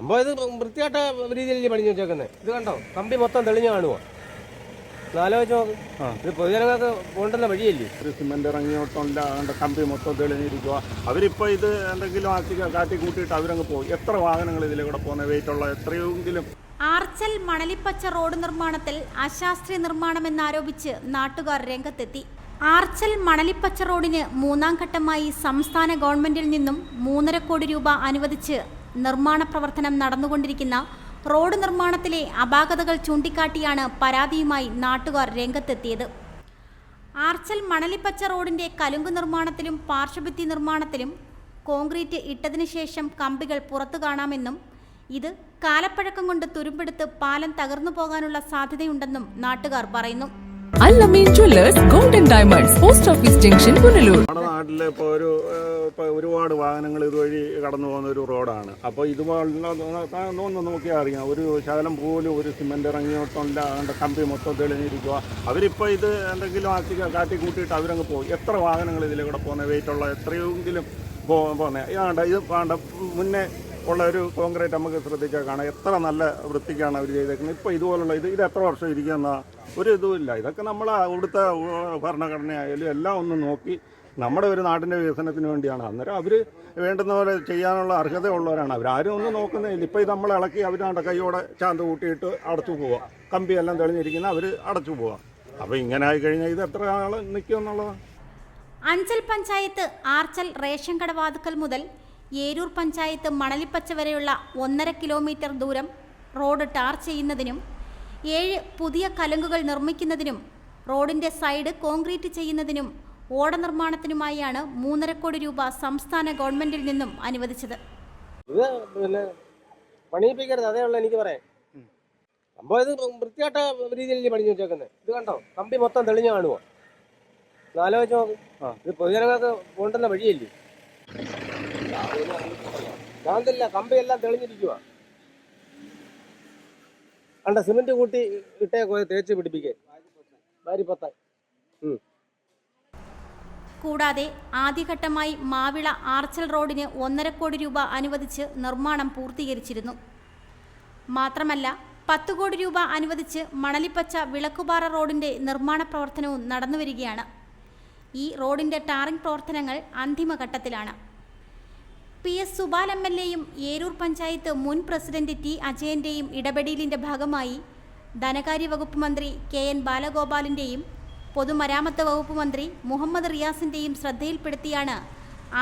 സംഭവം ഇത് വൃത്തിയായിട്ട രീതിയിൽ പണിഞ്ഞു വെച്ചേക്കുന്നത് ഇത് കണ്ടോ? കമ്പി മൊത്തം തെളിഞ്ഞു കാണുമോ നാലോചിച്ച് നോക്ക്. ഇത് പൊതുജനങ്ങൾക്ക് പോകേണ്ടുന്ന വഴിയല്ലേ? ഒരു സിമെന്റ് ഇറങ്ങിയോട്ടുണ്ട് കമ്പി മൊത്തം തെളിഞ്ഞിരിക്കുക അവരിപ്പോൾ ഇത് എന്തെങ്കിലും ആക്കി കാട്ടി കൂട്ടിയിട്ട് അവരങ്ങ് പോകും എത്ര വാഹനങ്ങൾ ഇതിലൂടെ കൂടെ പോകുന്ന? വെയിറ്റ് ഉള്ള എത്രയെങ്കിലും. ആർച്ചൽ മണലിപ്പച്ച റോഡ് നിർമ്മാണത്തിൽ അശാസ്ത്രീയ നിർമ്മാണമെന്നാരോപിച്ച് നാട്ടുകാർ രംഗത്തെത്തി. ആർച്ചൽ മണലിപ്പച്ച റോഡിന് മൂന്നാം ഘട്ടമായി സംസ്ഥാന ഗവൺമെന്റിൽ നിന്നും മൂന്നര കോടി രൂപ അനുവദിച്ച് നിർമ്മാണ പ്രവർത്തനം നടന്നുകൊണ്ടിരിക്കുന്ന റോഡ് നിർമ്മാണത്തിലെ അപാകതകൾ ചൂണ്ടിക്കാട്ടിയാണ് പരാതിയുമായി നാട്ടുകാർ രംഗത്തെത്തിയത്. ആർച്ചൽ മണലിപ്പച്ച റോഡിന്റെ കലുങ്ക് നിർമ്മാണത്തിലും പാർശ്വഭിത്തി നിർമ്മാണത്തിലും കോൺക്രീറ്റ് ഇട്ടതിനു ശേഷം കമ്പികൾ പുറത്തു കാണാമെന്നും ഇത് കാലപ്പഴക്കം കൊണ്ട് തുരുമ്പെടുത്ത് പാലം തകർന്നു പോകാനുള്ള സാധ്യതയുണ്ടെന്നും നാട്ടുകാർ പറയുന്നു. Allameen jewellers golden diamonds post office junction Punalur നമ്മുടെ നാട്ടിൽ ഇപ്പോൾ ഒരു ഒരുപാട് വാഹനങ്ങൾ ഇതുവഴി കടന്നു പോകുന്ന ഒരു റോഡാണ്. അപ്പോൾ ഇതുപോലുള്ള ഒന്ന് നോക്കിയാൽ അറിയാം. ഒരു ശകലം പോലും ഒരു സിമെന്റ് ഇറങ്ങിയോട്ടുണ്ട്. അതുകൊണ്ട് കമ്പി മൊത്തം തെളിഞ്ഞിരിക്കുക അവരിപ്പോൾ ഇത് എന്തെങ്കിലും ആക്കി കാട്ടി കൂട്ടിയിട്ട് അവരങ്ങ് പോകും എത്ര വാഹനങ്ങൾ ഇതിലെ കൂടെ പോകുന്ന വെയിറ്റുള്ള എത്രയെങ്കിലും പോകുന്നത് ഇതാണ്ട് ഇത് വേണ്ട മുന്നേ ഉള്ള ഒരു കോൺക്രീറ്റ് നമുക്ക് ശ്രദ്ധിച്ചാൽ കാണാം. എത്ര നല്ല വൃത്തിക്കാണ് അവർ ചെയ്തേക്കുന്നത്. ഇപ്പോൾ ഇതുപോലുള്ള ഇത് ഇത് എത്ര വർഷം ഇരിക്കുന്ന ഒരു ഇല്ല. ഇതൊക്കെ നമ്മൾ അവിടുത്തെ ഭരണഘടനയായാലും എല്ലാം ഒന്ന് നോക്കി നമ്മുടെ ഒരു നാടിന്റെ വികസനത്തിന് വേണ്ടിയാണ്. അന്നേരം അവർ വേണ്ടുന്ന പോലെ ചെയ്യാനുള്ള അർഹത ഉള്ളവരാണ് അവരാരും ഒന്നും നോക്കുന്നില്ല. ഇപ്പോൾ ഇത് നമ്മൾ ഇളക്കി അവരുടെ കൈയോടെ ചാന്ത് കൂട്ടിയിട്ട് അടച്ചു പോവാം. കമ്പിയെല്ലാം തെളിഞ്ഞിരിക്കുന്ന അവർ അടച്ചു പോവാം. അപ്പോൾ ഇങ്ങനെ ആയി കഴിഞ്ഞാൽ ഇത് എത്ര ആൾ നിൽക്കുമെന്നുള്ളതാണ് അഞ്ചൽ പഞ്ചായത്ത് ആർച്ചൽ റേഷൻ കടവാതുക്കൽ മുതൽ ഏരൂർ പഞ്ചായത്ത് മണലിപ്പച്ച വരെയുള്ള ഒന്നര കിലോമീറ്റർ ദൂരം റോഡ് ടാർ ചെയ്യുന്നതിനും ഏഴ് പുതിയ കലുങ്കുകൾ നിർമ്മിക്കുന്നതിനും റോഡിന്റെ സൈഡ് കോൺക്രീറ്റ് ചെയ്യുന്നതിനും ഓട നിർമ്മാണത്തിനുമായാണ് മൂന്നര കോടി രൂപ സംസ്ഥാന ഗവൺമെന്റിൽ നിന്നും അനുവദിച്ചത്. ഇത് പിന്നെ പണിയിപ്പിക്കരുത്. അതേ ഉള്ളൂ എനിക്ക് പറയാൻ. സംഭവം ഇത് വൃത്തിയായിട്ട രീതിയിൽ പണിഞ്ഞു വെച്ചേക്കുന്നത് ഇത് കണ്ടോ? കമ്പി മൊത്തം തെളിഞ്ഞു കാണുമോ നോക്ക്. ഇത് പൊതുജനങ്ങൾക്ക് പോകേണ്ടുന്ന വഴിയല്ലേ? കാന്തില്ല കമ്പയെല്ലാം തെളിഞ്ഞിരിക്കുക കണ്ട സിമെന്റ് കൂട്ടി ഇട്ടേ പോയി തേച്ച് പിടിപ്പിക്കേ. ഉം. കൂടാതെ ആദ്യഘട്ടമായി മാവിള ആർച്ചൽ റോഡിന് ഒന്നര കോടി രൂപ അനുവദിച്ച് നിർമ്മാണം പൂർത്തീകരിച്ചിരുന്നു. മാത്രമല്ല പത്ത് കോടി രൂപ അനുവദിച്ച് മണലിപ്പച്ച വിളക്കുപാറ റോഡിന്റെ നിർമ്മാണ പ്രവർത്തനവും നടന്നുവരികയാണ്. ഈ റോഡിന്റെ ടാറിംഗ് പ്രവർത്തനങ്ങൾ അന്തിമഘട്ടത്തിലാണ്. P S Supal M L എയും ഏരൂർ പഞ്ചായത്ത് മുൻ പ്രസിഡന്റ് ടി അജയന്റെയും ഇടപെടലിന്റെ ഭാഗമായി ധനകാര്യ വകുപ്പ് മന്ത്രി കെ എൻ ബാലഗോപാലിന്റെയും പൊതുമരാമത്ത് വകുപ്പ് മന്ത്രി മുഹമ്മദ് റിയാസിന്റെയും ശ്രദ്ധയിൽപ്പെടുത്തിയാണ്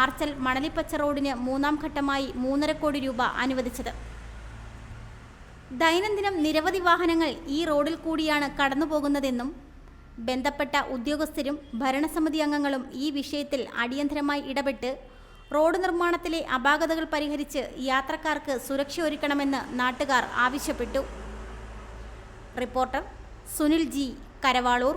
ആർച്ചൽ മണലിപ്പച്ച റോഡിന് മൂന്നാം ഘട്ടമായി മൂന്നര കോടി രൂപ അനുവദിച്ചത്. ദൈനംദിനം നിരവധി വാഹനങ്ങൾ ഈ റോഡിൽ കൂടിയാണ് കടന്നുപോകുന്നതെന്നും ബന്ധപ്പെട്ട ഉദ്യോഗസ്ഥരും ഭരണസമിതി അംഗങ്ങളും ഈ വിഷയത്തിൽ അടിയന്തരമായി ഇടപെട്ട് റോഡ് നിർമ്മാണത്തിലെ അപാകതകൾ പരിഹരിച്ച് യാത്രക്കാർക്ക് സുരക്ഷ ഒരുക്കണമെന്ന് നാട്ടുകാർ ആവശ്യപ്പെട്ടു. Reporter Sunil G Karavaloor.